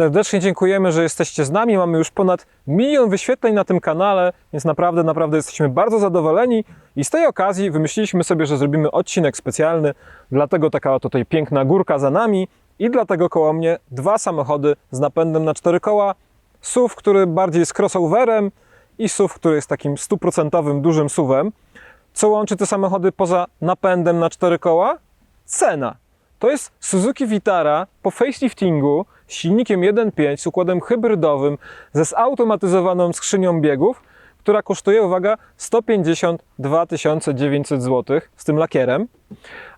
Serdecznie dziękujemy, że jesteście z nami. Mamy już ponad milion wyświetleń na tym kanale, więc naprawdę, naprawdę jesteśmy bardzo zadowoleni. I z tej okazji wymyśliliśmy sobie, że zrobimy odcinek specjalny. Dlatego taka tutaj piękna górka za nami i dlatego koło mnie dwa samochody z napędem na cztery koła. SUV, który bardziej jest crossoverem i SUV, który jest takim stuprocentowym dużym SUVem. Co łączy te samochody poza napędem na cztery koła? Cena. To jest Suzuki Vitara po faceliftingu silnikiem 1.5 z układem hybrydowym ze zautomatyzowaną skrzynią biegów, która kosztuje, uwaga, 152 900 zł z tym lakierem.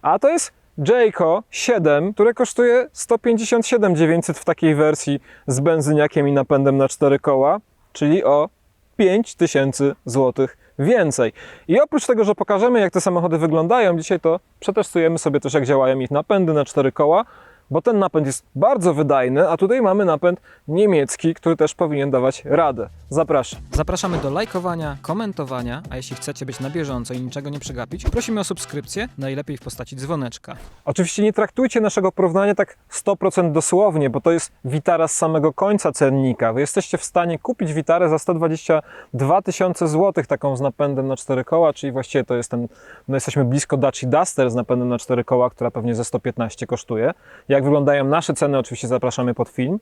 A to jest Jayco 7, które kosztuje 157 900 w takiej wersji z benzyniakiem i napędem na cztery koła, czyli o 5000 zł więcej. I oprócz tego, że pokażemy, jak te samochody wyglądają, dzisiaj to przetestujemy sobie też, jak działają ich napędy na cztery koła, bo ten napęd jest bardzo wydajny, a tutaj mamy napęd niemiecki, który też powinien dawać radę. Zapraszam. Zapraszamy do lajkowania, komentowania, a jeśli chcecie być na bieżąco i niczego nie przegapić, prosimy o subskrypcję, najlepiej w postaci dzwoneczka. Oczywiście nie traktujcie naszego porównania tak 100% dosłownie, bo to jest Witara z samego końca cennika. Wy jesteście w stanie kupić Witarę za 122 tysiące złotych, taką z napędem na cztery koła, czyli właściwie to jest ten, no jesteśmy blisko Daci Duster z napędem na cztery koła, która pewnie ze 115 kosztuje. Jak wyglądają nasze ceny, oczywiście zapraszamy pod film.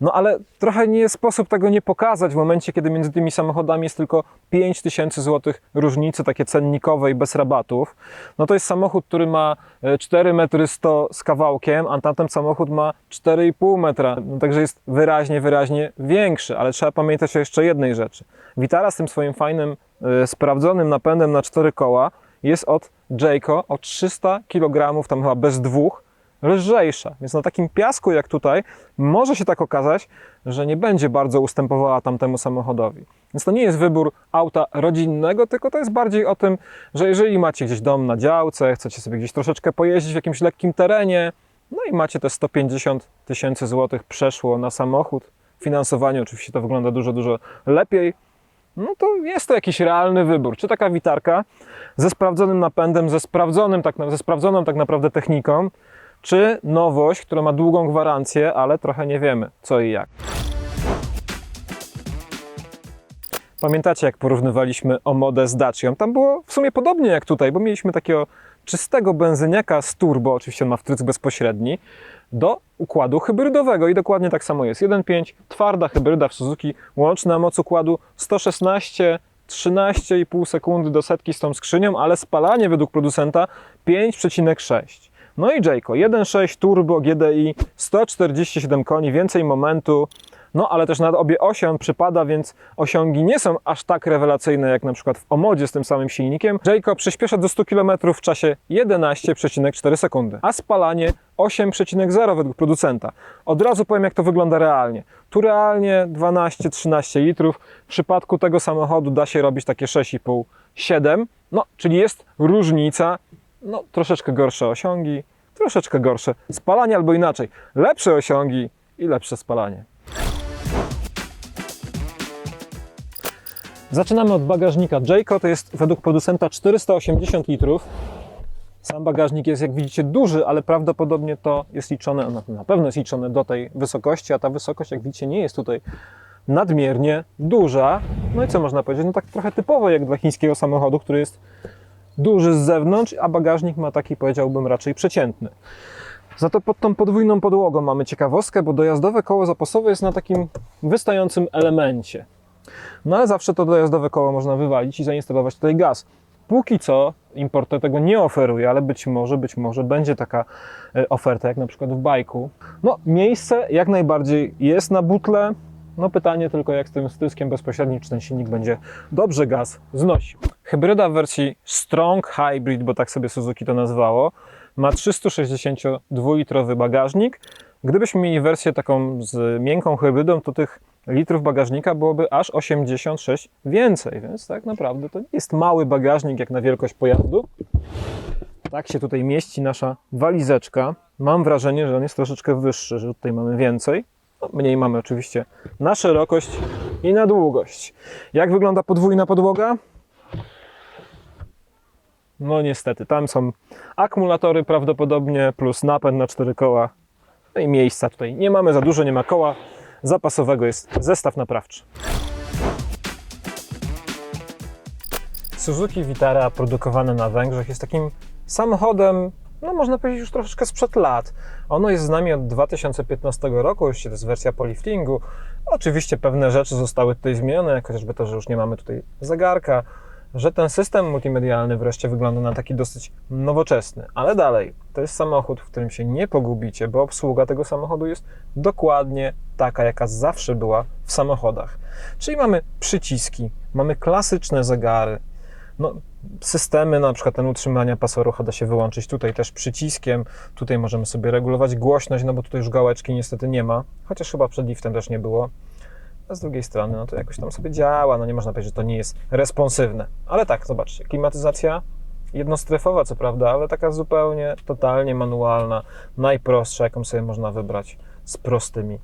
No ale trochę nie sposób tego nie pokazać w momencie, kiedy między tymi samochodami jest tylko 5000 zł różnicy, takie cennikowe i bez rabatów. No to jest samochód, który ma e, 4 metry 100 z kawałkiem, a tamten samochód ma 4,5 metra. No także jest wyraźnie, wyraźnie większy, ale trzeba pamiętać o jeszcze jednej rzeczy. Vitara z tym swoim fajnym, e, sprawdzonym napędem na 4 koła jest od Jayco o 300 kg, tam chyba bez dwóch, lżejsza. Więc na takim piasku jak tutaj może się tak okazać, że nie będzie bardzo ustępowała tamtemu samochodowi. Więc to nie jest wybór auta rodzinnego, tylko to jest bardziej o tym, że jeżeli macie gdzieś dom na działce, chcecie sobie gdzieś troszeczkę pojeździć w jakimś lekkim terenie, no i macie te 150 tysięcy złotych przeszło na samochód, finansowanie oczywiście to wygląda dużo, dużo lepiej, no to jest to jakiś realny wybór. Czy taka witarka ze sprawdzonym napędem, ze, sprawdzonym, tak, ze sprawdzoną tak naprawdę techniką, czy nowość, która ma długą gwarancję, ale trochę nie wiemy co i jak. Pamiętacie, jak porównywaliśmy Omodę z Dacią? Tam było w sumie podobnie jak tutaj, bo mieliśmy takiego czystego benzyniaka z turbo, oczywiście on ma wtrysk bezpośredni, do układu hybrydowego i dokładnie tak samo jest. 1.5, twarda hybryda w Suzuki, łączna moc układu 116 13,5 sekundy do setki z tą skrzynią, ale spalanie według producenta 5,6. No i Jayco 1.6 turbo GDI, 147 koni, więcej momentu, no ale też nad obie osie on przypada, więc osiągi nie są aż tak rewelacyjne jak na przykład w Omodzie z tym samym silnikiem. Jayco przyspiesza do 100 km w czasie 11,4 sekundy, a spalanie 8,0 według producenta. Od razu powiem jak to wygląda realnie. Tu realnie 12-13 litrów. W przypadku tego samochodu da się robić takie 6,5-7. No, czyli jest różnica. No, troszeczkę gorsze osiągi, troszeczkę gorsze spalanie, albo inaczej, lepsze osiągi i lepsze spalanie. Zaczynamy od bagażnika. Jayco to jest według producenta 480 litrów. Sam bagażnik jest, jak widzicie, duży, ale prawdopodobnie to jest liczone, na- na pewno jest liczone do tej wysokości, a ta wysokość, jak widzicie, nie jest tutaj nadmiernie duża. No i co można powiedzieć? No tak trochę typowo jak dla chińskiego samochodu, który jest duży z zewnątrz, a bagażnik ma taki, powiedziałbym, raczej przeciętny. Za to pod tą podwójną podłogą mamy ciekawostkę, bo dojazdowe koło zapasowe jest na takim wystającym elemencie. No ale zawsze to dojazdowe koło można wywalić i zainstalować tutaj gaz. Póki co importer tego nie oferuje, ale być może, być może będzie taka e, oferta, jak na przykład w bajku. No, miejsce jak najbardziej jest na butle. No pytanie tylko, jak z tym styskiem bezpośrednim, czy ten silnik będzie dobrze gaz znosił. Hybryda w wersji Strong Hybrid, bo tak sobie Suzuki to nazwało, ma 362-litrowy bagażnik. Gdybyśmy mieli wersję taką z miękką hybrydą, to tych litrów bagażnika byłoby aż 86 więcej, więc tak naprawdę to nie jest mały bagażnik jak na wielkość pojazdu. Tak się tutaj mieści nasza walizeczka. Mam wrażenie, że on jest troszeczkę wyższy, że tutaj mamy więcej. Mniej mamy oczywiście na szerokość i na długość. Jak wygląda podwójna podłoga? No niestety, tam są akumulatory prawdopodobnie plus napęd na cztery koła. No i miejsca tutaj nie mamy za dużo, nie ma koła zapasowego, jest zestaw naprawczy. Suzuki Vitara produkowane na Węgrzech jest takim samochodem, no można powiedzieć już troszeczkę sprzed lat. Ono jest z nami od 2015 roku, już to jest wersja po liftingu. Oczywiście pewne rzeczy zostały tutaj zmienione, jak chociażby to, że już nie mamy tutaj zegarka, że ten system multimedialny wreszcie wygląda na taki dosyć nowoczesny. Ale dalej, to jest samochód, w którym się nie pogubicie, bo obsługa tego samochodu jest dokładnie taka, jaka zawsze była w samochodach. Czyli mamy przyciski, mamy klasyczne zegary, no, systemy, na przykład ten utrzymania pasa ruchu da się wyłączyć tutaj też przyciskiem. Tutaj możemy sobie regulować głośność, no bo tutaj już gałeczki niestety nie ma, chociaż chyba przed liftem też nie było. A z drugiej strony, no to jakoś tam sobie działa, no nie można powiedzieć, że to nie jest responsywne. Ale tak, zobaczcie, klimatyzacja jednostrefowa co prawda, ale taka zupełnie, totalnie manualna, najprostsza, jaką sobie można wybrać z prostymi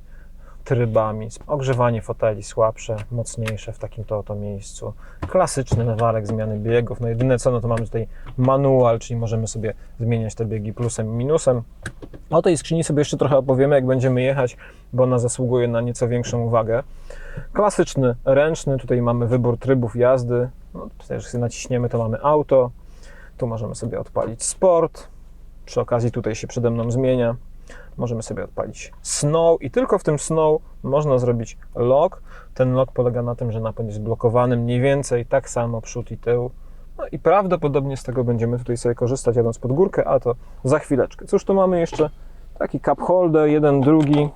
trybami. Ogrzewanie foteli słabsze, mocniejsze w takim to oto miejscu. Klasyczny lewarek zmiany biegów. No jedyne co, no to mamy tutaj manual, czyli możemy sobie zmieniać te biegi plusem i minusem. O tej skrzyni sobie jeszcze trochę opowiemy, jak będziemy jechać, bo ona zasługuje na nieco większą uwagę. Klasyczny, ręczny, tutaj mamy wybór trybów jazdy. No, sobie naciśniemy, to mamy auto. Tu możemy sobie odpalić sport. Przy okazji tutaj się przede mną zmienia. Możemy sobie odpalić snow i tylko w tym snow można zrobić lock. Ten lock polega na tym, że napęd jest blokowany mniej więcej tak samo przód i tył. No i prawdopodobnie z tego będziemy tutaj sobie korzystać jadąc pod górkę, a to za chwileczkę. Cóż, tu mamy jeszcze taki cup holder, jeden, drugi.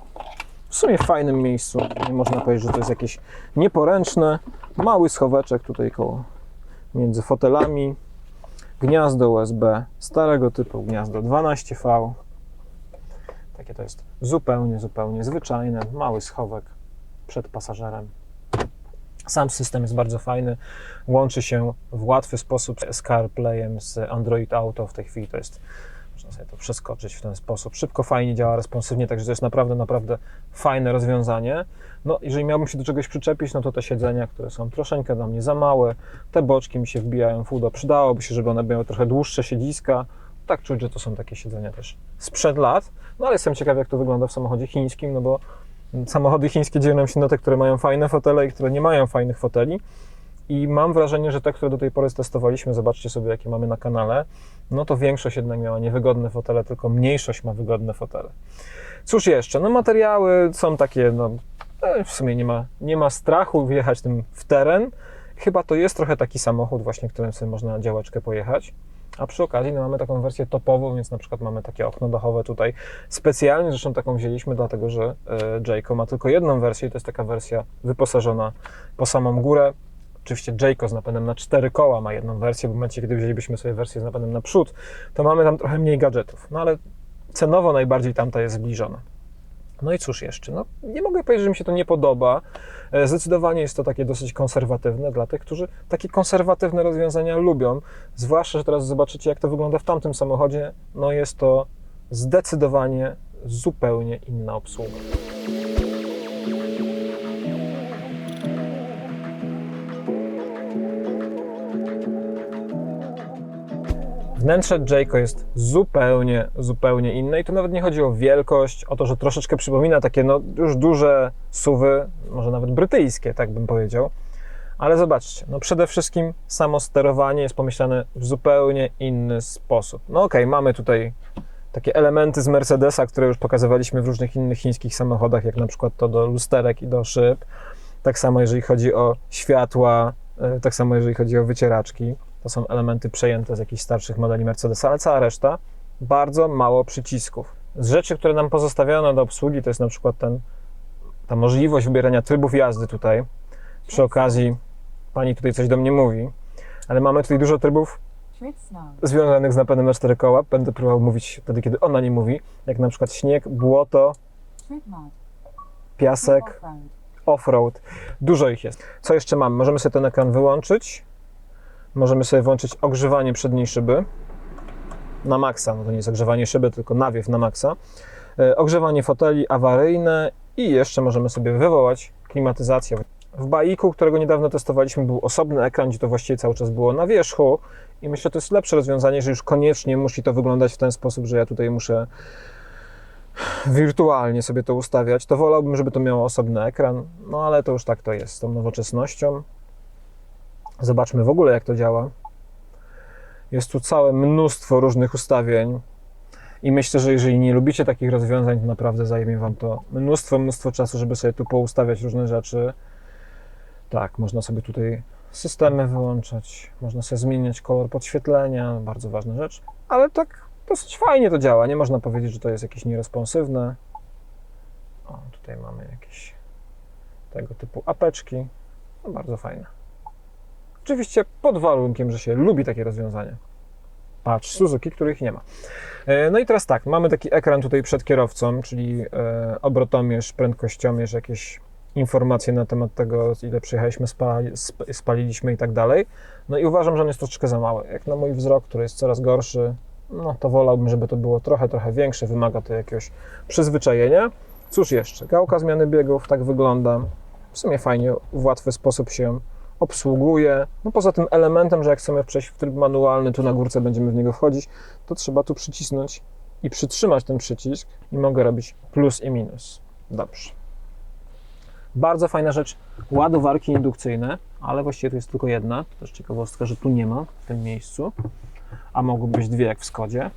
W sumie w fajnym miejscu. Nie można powiedzieć, że to jest jakieś nieporęczne. Mały schoweczek tutaj koło między fotelami. Gniazdo USB starego typu, gniazdo 12V. Takie to jest zupełnie, zupełnie zwyczajne, mały schowek przed pasażerem. Sam system jest bardzo fajny, łączy się w łatwy sposób z CarPlayem, z Android Auto. W tej chwili to jest, można sobie to przeskoczyć w ten sposób. Szybko, fajnie działa, responsywnie, także to jest naprawdę, naprawdę fajne rozwiązanie. No, jeżeli miałbym się do czegoś przyczepić, no to te siedzenia, które są troszeczkę dla mnie za małe, te boczki mi się wbijają w udo, przydałoby się, żeby one miały trochę dłuższe siedziska. Tak czuć, że to są takie siedzenia też sprzed lat. No ale jestem ciekaw, jak to wygląda w samochodzie chińskim, no bo samochody chińskie dzielą się na te, które mają fajne fotele i które nie mają fajnych foteli. I mam wrażenie, że te, które do tej pory testowaliśmy, zobaczcie sobie, jakie mamy na kanale, no to większość jednak miała niewygodne fotele, tylko mniejszość ma wygodne fotele. Cóż jeszcze? No materiały są takie, no e, w sumie nie ma, nie ma strachu wjechać tym w teren. Chyba to jest trochę taki samochód właśnie, którym sobie można na pojechać. A przy okazji no, mamy taką wersję topową, więc na przykład mamy takie okno dachowe tutaj. Specjalnie zresztą taką wzięliśmy, dlatego że e, Jayco ma tylko jedną wersję i to jest taka wersja wyposażona po samą górę. Oczywiście Jayco z napędem na cztery koła ma jedną wersję, w momencie, kiedy wzięlibyśmy sobie wersję z napędem na przód, to mamy tam trochę mniej gadżetów. No ale cenowo najbardziej tamta jest zbliżona. No i cóż jeszcze? No, nie mogę powiedzieć, że mi się to nie podoba. E, Zdecydowanie jest to takie dosyć konserwatywne dla tych, którzy takie konserwatywne rozwiązania lubią. Zwłaszcza, że teraz zobaczycie, jak to wygląda w tamtym samochodzie. No jest to zdecydowanie zupełnie inna obsługa. Wnętrze Jayco jest zupełnie, zupełnie inne i tu nawet nie chodzi o wielkość, o to, że troszeczkę przypomina takie no, już duże suwy, może nawet brytyjskie, tak bym powiedział. Ale zobaczcie, no przede wszystkim samo sterowanie jest pomyślane w zupełnie inny sposób. No okej, mamy tutaj takie elementy z Mercedesa, które już pokazywaliśmy w różnych innych chińskich samochodach, jak na przykład to do lusterek i do szyb. Tak samo jeżeli chodzi o światła, e, tak samo jeżeli chodzi o wycieraczki. To są elementy przejęte z jakichś starszych modeli Mercedesa, ale cała reszta bardzo mało przycisków. Z rzeczy, które nam pozostawiono do obsługi, to jest na przykład ten, ta możliwość wybierania trybów jazdy tutaj. Przy okazji pani tutaj coś do mnie mówi, ale mamy tutaj dużo trybów związanych z napędem na cztery koła. Będę próbował mówić wtedy, kiedy ona nie mówi, jak na przykład śnieg, błoto, piasek, off-road. Dużo ich jest. Co jeszcze mamy? Możemy sobie ten ekran wyłączyć. Możemy sobie włączyć ogrzewanie przedniej szyby na maksa. No to nie jest ogrzewanie szyby, tylko nawiew na maksa. E, Ogrzewanie foteli awaryjne i jeszcze możemy sobie wywołać klimatyzację. W baiku, którego niedawno testowaliśmy, był osobny ekran, gdzie to właściwie cały czas było na wierzchu i myślę, że to jest lepsze rozwiązanie, że już koniecznie musi to wyglądać w ten sposób, że ja tutaj muszę wirtualnie sobie to ustawiać, to wolałbym, żeby to miało osobny ekran, no ale to już tak to jest z tą nowoczesnością. Zobaczmy w ogóle, jak to działa. Jest tu całe mnóstwo różnych ustawień. I myślę, że jeżeli nie lubicie takich rozwiązań, to naprawdę zajmie Wam to mnóstwo, mnóstwo czasu, żeby sobie tu poustawiać różne rzeczy. Tak, można sobie tutaj systemy wyłączać, można sobie zmieniać kolor podświetlenia, bardzo ważna rzecz. Ale tak dosyć fajnie to działa, nie można powiedzieć, że to jest jakieś nieresponsywne. O, tutaj mamy jakieś tego typu apeczki. No, bardzo fajne. Oczywiście pod warunkiem, że się lubi takie rozwiązania. Patrz, Suzuki, których nie ma. E, No i teraz tak, mamy taki ekran tutaj przed kierowcą, czyli e, obrotomierz, prędkościomierz, jakieś informacje na temat tego, ile przyjechaliśmy, spali, sp- spaliliśmy i tak dalej. No i uważam, że on jest troszeczkę za mały. Jak na mój wzrok, który jest coraz gorszy, no to wolałbym, żeby to było trochę, trochę większe. Wymaga to jakiegoś przyzwyczajenia. Cóż jeszcze? Gałka zmiany biegów, tak wygląda. W sumie fajnie, w łatwy sposób się obsługuje. No poza tym elementem, że jak chcemy przejść w tryb manualny, tu na górce będziemy w niego wchodzić, to trzeba tu przycisnąć i przytrzymać ten przycisk i mogę robić plus i minus. Dobrze. Bardzo fajna rzecz, ładowarki indukcyjne, ale właściwie tu jest tylko jedna. To też ciekawostka, że tu nie ma w tym miejscu, a mogłyby być dwie jak w Skodzie.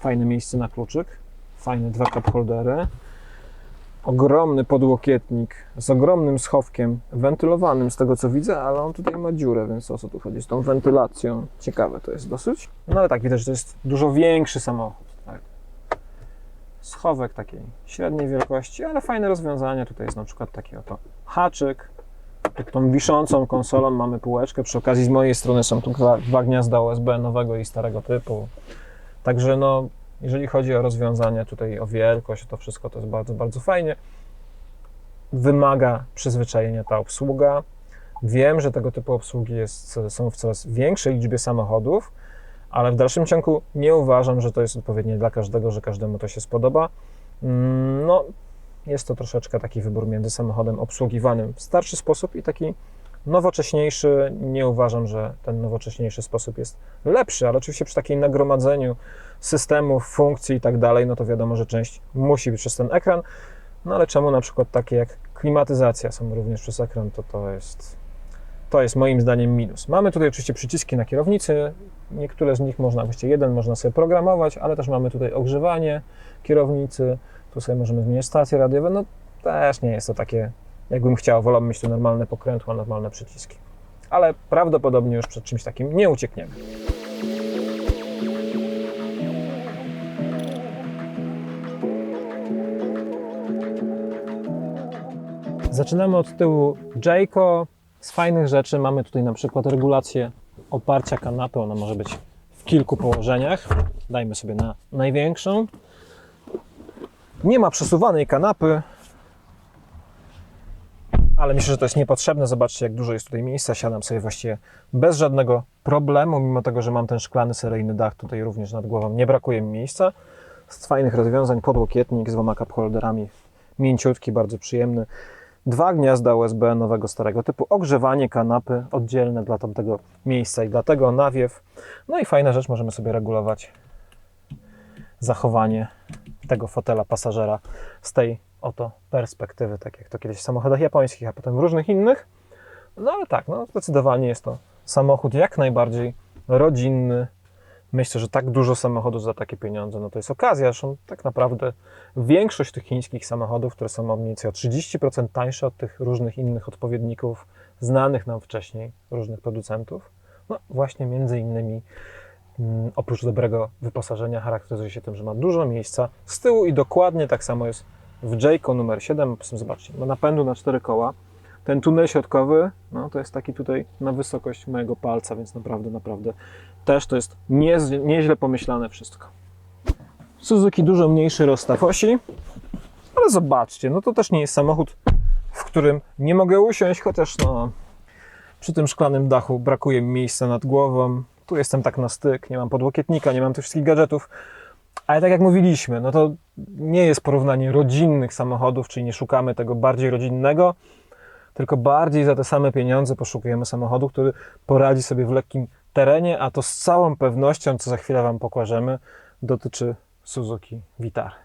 Fajne miejsce na kluczyk, fajne dwa cup holdery, ogromny podłokietnik z ogromnym schowkiem wentylowanym z tego co widzę, ale on tutaj ma dziurę, więc o co tu chodzi z tą wentylacją? Ciekawe to jest dosyć. No ale tak, widać, że to jest dużo większy samochód. Tak. Schowek takiej średniej wielkości, ale fajne rozwiązanie. Tutaj jest na przykład taki oto haczyk. Tu Tą wiszącą konsolą mamy półeczkę. Przy okazji z mojej strony są tu dwa gniazda USB nowego i starego typu. Także no, jeżeli chodzi o rozwiązanie tutaj, o wielkość, to wszystko to jest bardzo, bardzo fajnie. Wymaga przyzwyczajenia ta obsługa. Wiem, że tego typu obsługi jest, są w coraz większej liczbie samochodów, ale w dalszym ciągu nie uważam, że to jest odpowiednie dla każdego, że każdemu to się spodoba. Mm, No, jest to troszeczkę taki wybór między samochodem obsługiwanym w starszy sposób i taki nowocześniejszy. Nie uważam, że ten nowocześniejszy sposób jest lepszy, ale oczywiście przy takim nagromadzeniu systemów, funkcji i tak dalej, no to wiadomo, że część musi być przez ten ekran. No ale czemu na przykład takie jak klimatyzacja są również przez ekran, to to jest, to jest moim zdaniem minus. Mamy tutaj oczywiście przyciski na kierownicy, niektóre z nich można, właściwie jeden można sobie programować, ale też mamy tutaj ogrzewanie kierownicy, tu sobie możemy zmieniać stacje radiowe, no też nie jest to takie, jakbym chciał, wolałbym mieć tu normalne pokrętła, normalne przyciski. Ale prawdopodobnie już przed czymś takim nie uciekniemy. Zaczynamy od tyłu Jayco. Z fajnych rzeczy mamy tutaj na przykład regulację oparcia kanapy. Ona może być w kilku położeniach. Dajmy sobie na największą. Nie ma przesuwanej kanapy, ale myślę, że to jest niepotrzebne. Zobaczcie, jak dużo jest tutaj miejsca. Siadam sobie właściwie bez żadnego problemu, mimo tego, że mam ten szklany seryjny dach tutaj również nad głową. Nie brakuje mi miejsca. Z fajnych rozwiązań podłokietnik z dwoma cup holderami. Mięciutki, bardzo przyjemny. Dwa gniazda USB nowego, starego typu. Ogrzewanie kanapy oddzielne dla tamtego miejsca i dlatego nawiew. No i fajna rzecz, możemy sobie regulować zachowanie tego fotela pasażera z tej oto perspektywy, tak jak to kiedyś w samochodach japońskich, a potem w różnych innych. No ale tak, no zdecydowanie jest to samochód jak najbardziej rodzinny. Myślę, że tak dużo samochodów za takie pieniądze, no to jest okazja. Zresztą tak naprawdę większość tych chińskich samochodów, które są mniej więcej o 30% tańsze od tych różnych innych odpowiedników znanych nam wcześniej, różnych producentów, no właśnie między innymi mm, oprócz dobrego wyposażenia charakteryzuje się tym, że ma dużo miejsca z tyłu i dokładnie tak samo jest w Jayco numer 7. Po prostu Zobaczcie, ma napędu na cztery koła. Ten tunel środkowy, no to jest taki tutaj na wysokość mojego palca, więc naprawdę, naprawdę też to jest nie, nieźle pomyślane wszystko. Suzuki dużo mniejszy rozstaw osi, ale zobaczcie, no to też nie jest samochód, w którym nie mogę usiąść, chociaż no przy tym szklanym dachu brakuje mi miejsca nad głową. Tu jestem tak na styk, nie mam podłokietnika, nie mam tych wszystkich gadżetów. Ale tak jak mówiliśmy, no to nie jest porównanie rodzinnych samochodów, czyli nie szukamy tego bardziej rodzinnego, tylko bardziej za te same pieniądze poszukujemy samochodu, który poradzi sobie w lekkim terenie, a to z całą pewnością, co za chwilę Wam pokażemy, dotyczy Suzuki Vitara.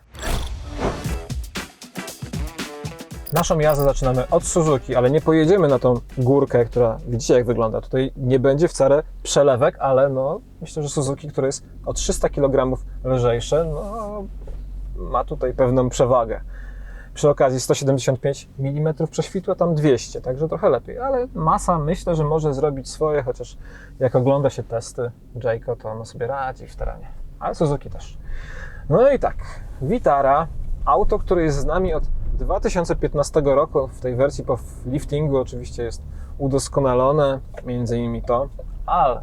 Naszą jazdę zaczynamy od Suzuki, ale nie pojedziemy na tą górkę, która widzicie jak wygląda. Tutaj nie będzie wcale przelewek, ale no, myślę, że Suzuki, które jest o 300 kg lżejsze, no, ma tutaj pewną przewagę. Przy okazji 175 mm prześwitła, tam 200, także trochę lepiej, ale masa myślę, że może zrobić swoje, chociaż jak ogląda się testy Jayco, to ono sobie radzi w terenie, ale Suzuki też. No i tak, Vitara, auto, które jest z nami od 2015 roku, w tej wersji po liftingu oczywiście jest udoskonalone, między innymi to, ale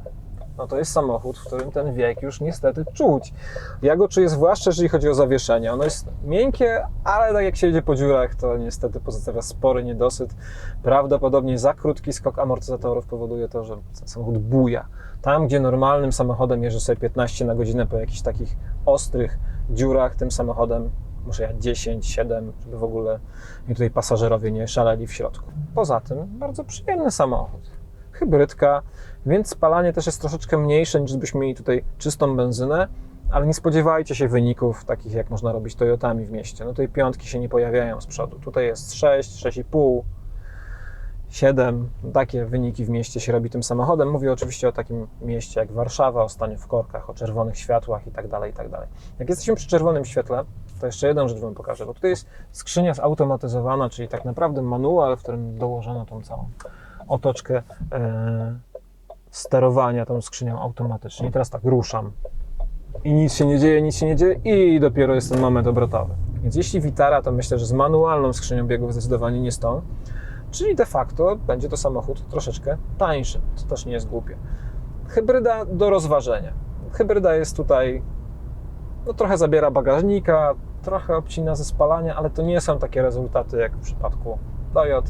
no to jest samochód, w którym ten wiek już niestety czuć. Ja go czuję zwłaszcza, jeżeli chodzi o zawieszenie. Ono jest miękkie, ale tak jak się jedzie po dziurach, to niestety pozostawia spory niedosyt. Prawdopodobnie za krótki skok amortyzatorów powoduje to, że samochód buja. Tam, gdzie normalnym samochodem jeżdżę sobie 15 na godzinę po jakichś takich ostrych dziurach, tym samochodem muszę jechać 10, 7, żeby w ogóle mi tutaj pasażerowie nie szaleli w środku. Poza tym bardzo przyjemny samochód. Hybrydka, więc spalanie też jest troszeczkę mniejsze niż gdybyśmy mieli tutaj czystą benzynę, ale nie spodziewajcie się wyników takich, jak można robić Toyotami w mieście. No tutaj piątki się nie pojawiają z przodu. Tutaj jest 6, 6,5, 7. Takie wyniki w mieście się robi tym samochodem. Mówię oczywiście o takim mieście jak Warszawa, o stanie w korkach, o czerwonych światłach i tak dalej, i tak dalej. Jak jesteśmy przy czerwonym świetle, to jeszcze jedną rzecz Wam pokażę, bo tutaj jest skrzynia zautomatyzowana, czyli tak naprawdę manual, w którym dołożono tą całą otoczkę e, sterowania tą skrzynią automatycznie. I teraz tak, ruszam. I nic się nie dzieje, nic się nie dzieje i dopiero jest ten moment obrotowy. Więc jeśli Vitara, to myślę, że z manualną skrzynią biegów zdecydowanie nie z tą. Czyli de facto będzie to samochód troszeczkę tańszy, co też nie jest głupie. Hybryda do rozważenia. Hybryda jest tutaj, no trochę zabiera bagażnika, trochę obcina ze spalania, ale to nie są takie rezultaty jak w przypadku Toyot,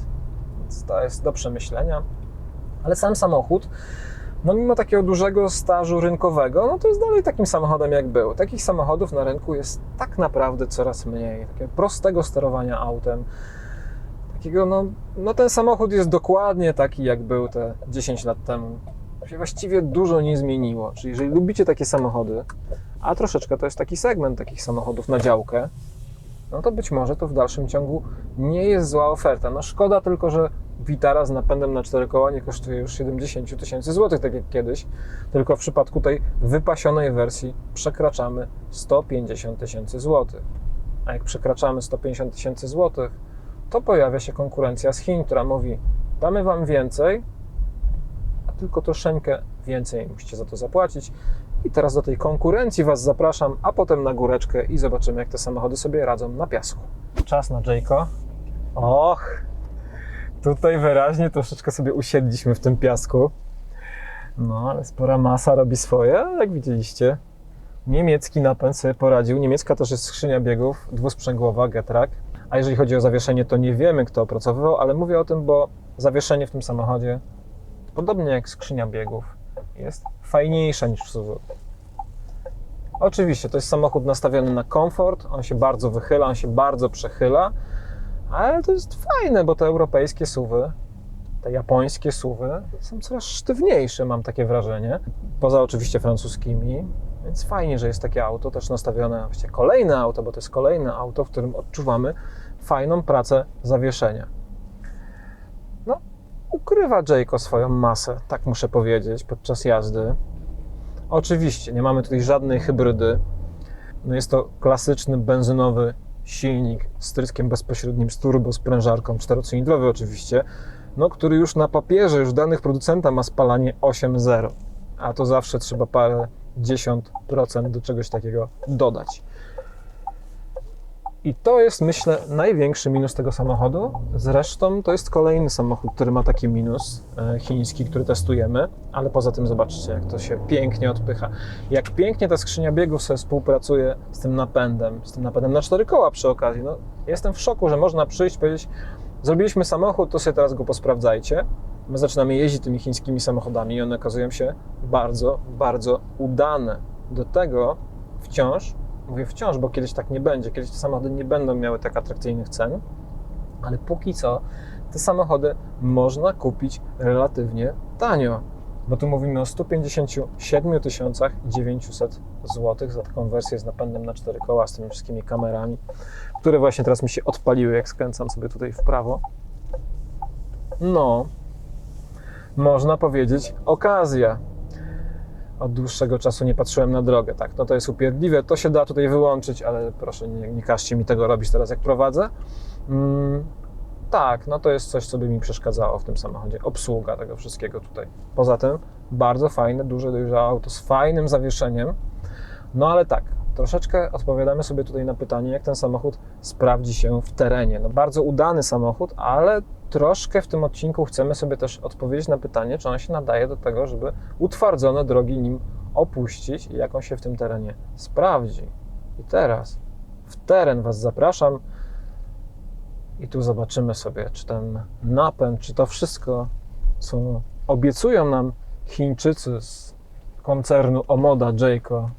więc to jest do przemyślenia. Ale sam samochód, no mimo takiego dużego stażu rynkowego, no to jest dalej takim samochodem jak był. Takich samochodów na rynku jest tak naprawdę coraz mniej. Takiego prostego sterowania autem, takiego, no, no ten samochód jest dokładnie taki, jak był te 10 lat temu. Się właściwie dużo nie zmieniło. Czyli jeżeli lubicie takie samochody, a troszeczkę to jest taki segment takich samochodów na działkę, no to być może to w dalszym ciągu nie jest zła oferta. No szkoda tylko, że Vitara z napędem na cztery koła nie kosztuje już 70 000 tysięcy złotych, tak jak kiedyś, tylko w przypadku tej wypasionej wersji przekraczamy 150 tysięcy złotych. A jak przekraczamy 150 tysięcy złotych, to pojawia się konkurencja z Chin, która mówi: damy wam więcej, a tylko troszeczkę więcej musicie za to zapłacić. I teraz do tej konkurencji Was zapraszam, a potem na góreczkę i zobaczymy, jak te samochody sobie radzą na piasku. Czas na Jayco. Och, tutaj wyraźnie troszeczkę sobie usiedliśmy w tym piasku. No, ale spora masa robi swoje, jak widzieliście, niemiecki napęd sobie poradził. Niemiecka też jest skrzynia biegów, dwusprzęgłowa, Getrack. A jeżeli chodzi o zawieszenie, to nie wiemy, kto opracowywał, ale mówię o tym, bo zawieszenie w tym samochodzie, podobnie jak skrzynia biegów, jest fajniejsza niż w Suzuki. Oczywiście, to jest samochód nastawiony na komfort, on się bardzo wychyla, on się bardzo przechyla, ale to jest fajne, bo te europejskie suwy, te japońskie suwy są coraz sztywniejsze, mam takie wrażenie. Poza oczywiście francuskimi, więc fajnie, że jest takie auto też nastawione, właściwie kolejne auto, bo to jest kolejne auto, w którym odczuwamy fajną pracę zawieszenia. Ukrywa Jayco swoją masę, tak muszę powiedzieć, podczas jazdy. Oczywiście, nie mamy tutaj żadnej hybrydy. No jest to klasyczny benzynowy silnik z tryskiem bezpośrednim z turbo, sprężarką, czterocylindrowy oczywiście, no, który już na papierze, już danych producenta ma spalanie 8.0, a to zawsze trzeba parę dziesiąt procent do czegoś takiego dodać. I to jest, myślę, największy minus tego samochodu. Zresztą to jest kolejny samochód, który ma taki minus e, chiński, który testujemy, ale poza tym zobaczcie, jak to się pięknie odpycha. Jak pięknie ta skrzynia biegów sobie współpracuje z tym napędem, z tym napędem na cztery koła przy okazji. No, jestem w szoku, że można przyjść i powiedzieć, zrobiliśmy samochód, to sobie teraz go posprawdzajcie. My zaczynamy jeździć tymi chińskimi samochodami i one okazują się bardzo, bardzo udane. Do tego wciąż Mówię wciąż, bo kiedyś tak nie będzie. Kiedyś te samochody nie będą miały tak atrakcyjnych cen, ale póki co te samochody można kupić relatywnie tanio. bo tu mówimy o 157 900 zł za taką wersję z napędem na cztery koła, z tymi wszystkimi kamerami, które właśnie teraz mi się odpaliły, jak skręcam sobie tutaj w prawo. No, można powiedzieć, okazja. Od dłuższego czasu nie patrzyłem na drogę, tak, no to jest upierdliwe, to się da tutaj wyłączyć, ale proszę, nie, nie każcie mi tego robić teraz, jak prowadzę. Mm, tak, no to jest coś, co by mi przeszkadzało w tym samochodzie. Obsługa tego wszystkiego tutaj. Poza tym bardzo fajne, duże, dojrzałe auto z fajnym zawieszeniem. No ale tak, troszeczkę odpowiadamy sobie tutaj na pytanie, jak ten samochód sprawdzi się w terenie. No bardzo udany samochód, ale troszkę w tym odcinku chcemy sobie też odpowiedzieć na pytanie, czy on się nadaje do tego, żeby utwardzone drogi nim opuścić i jak on się w tym terenie sprawdzi. I teraz w teren Was zapraszam. I tu zobaczymy sobie, czy ten napęd, czy to wszystko, co obiecują nam Chińczycy z koncernu Omoda Jayco,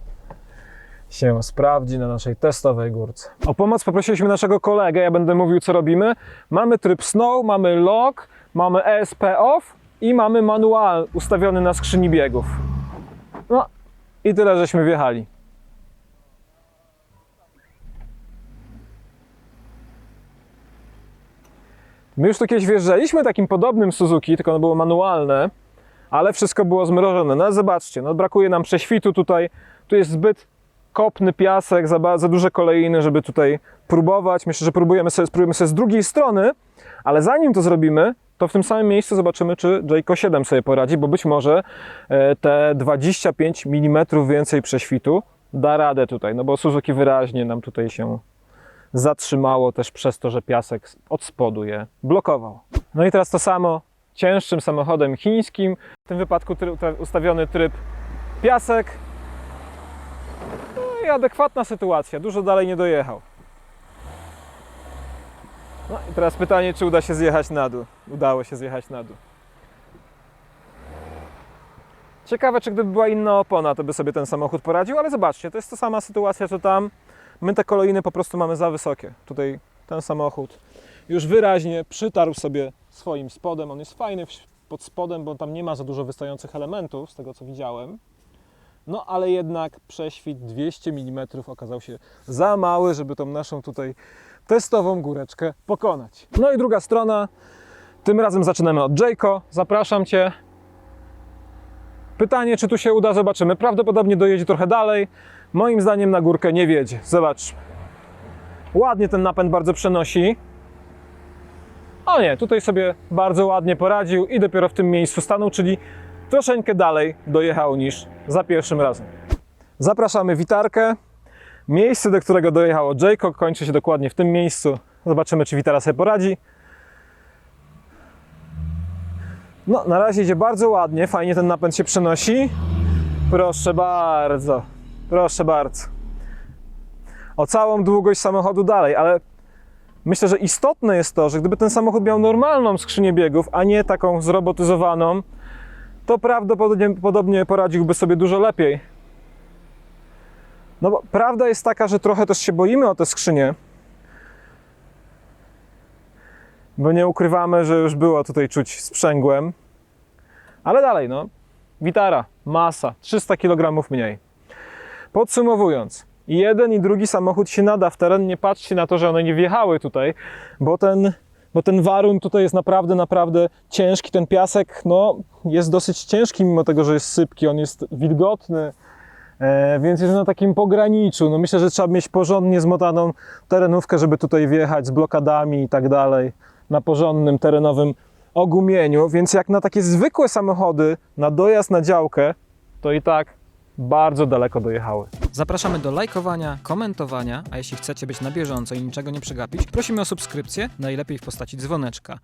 się sprawdzi na naszej testowej górce. O pomoc poprosiliśmy naszego kolegę, ja będę mówił, co robimy. Mamy tryb snow, mamy lock, mamy ESP off i mamy manual ustawiony na skrzyni biegów. No i tyle, żeśmy wjechali. My już tu kiedyś wjeżdżaliśmy takim podobnym Suzuki, tylko ono było manualne, ale wszystko było zmrożone. No zobaczcie, no brakuje nam prześwitu tutaj. Tu jest zbyt kopny piasek, za, za duże kolejny, żeby tutaj próbować. Myślę, że próbujemy sobie, spróbujemy sobie z drugiej strony, ale zanim to zrobimy, to w tym samym miejscu zobaczymy, czy Jayco 7 sobie poradzi, bo być może e, te 25 mm więcej prześwitu da radę tutaj, no bo Suzuki wyraźnie nam tutaj się zatrzymało też przez to, że piasek od spodu je blokował. No i teraz to samo cięższym samochodem chińskim, w tym wypadku ustawiony tryb piasek. I adekwatna sytuacja, dużo dalej nie dojechał. No i teraz pytanie, czy uda się zjechać na dół. Udało się zjechać na dół. Ciekawe, czy gdyby była inna opona, to by sobie ten samochód poradził, ale zobaczcie, to jest ta sama sytuacja, co tam. My te kolejny po prostu mamy za wysokie. Tutaj ten samochód już wyraźnie przytarł sobie swoim spodem. On jest fajny pod spodem, bo tam nie ma za dużo wystających elementów, z tego co widziałem. No ale jednak prześwit 200 mm okazał się za mały, żeby tą naszą tutaj testową góreczkę pokonać. No i druga strona. Tym razem zaczynamy od Jayco. Zapraszam Cię. Pytanie, czy tu się uda, zobaczymy. Prawdopodobnie dojedzie trochę dalej. Moim zdaniem na górkę nie wiedzie. Zobacz. Ładnie ten napęd bardzo przenosi. O nie, tutaj sobie bardzo ładnie poradził i dopiero w tym miejscu stanął, czyli troszeczkę dalej dojechał niż za pierwszym razem. Zapraszamy witarkę. Miejsce, do którego dojechało Jayco, kończy się dokładnie w tym miejscu. Zobaczymy, czy witara sobie poradzi. No, na razie idzie bardzo ładnie, fajnie ten napęd się przenosi. Proszę bardzo, proszę bardzo. O całą długość samochodu dalej, ale myślę, że istotne jest to, że gdyby ten samochód miał normalną skrzynię biegów, a nie taką zrobotyzowaną, to prawdopodobnie podobnie poradziłby sobie dużo lepiej. No bo prawda jest taka, że trochę też się boimy o te skrzynie. Bo nie ukrywamy, że już było tutaj czuć sprzęgłem. Ale dalej, no. Witara, masa, 300 kg mniej. Podsumowując, jeden i drugi samochód się nada w teren. Nie patrzcie na to, że one nie wjechały tutaj, bo ten, bo ten warun tutaj jest naprawdę, naprawdę ciężki. Ten piasek, no, jest dosyć ciężki, mimo tego, że jest sypki. On jest wilgotny, e, więc jest na takim pograniczu. No, myślę, że trzeba mieć porządnie zmotaną terenówkę, żeby tutaj wjechać z blokadami i tak dalej, na porządnym terenowym ogumieniu. Więc jak na takie zwykłe samochody, na dojazd na działkę, to i tak bardzo daleko dojechały. Zapraszamy do lajkowania, komentowania, a jeśli chcecie być na bieżąco i niczego nie przegapić, prosimy o subskrypcję, najlepiej w postaci dzwoneczka.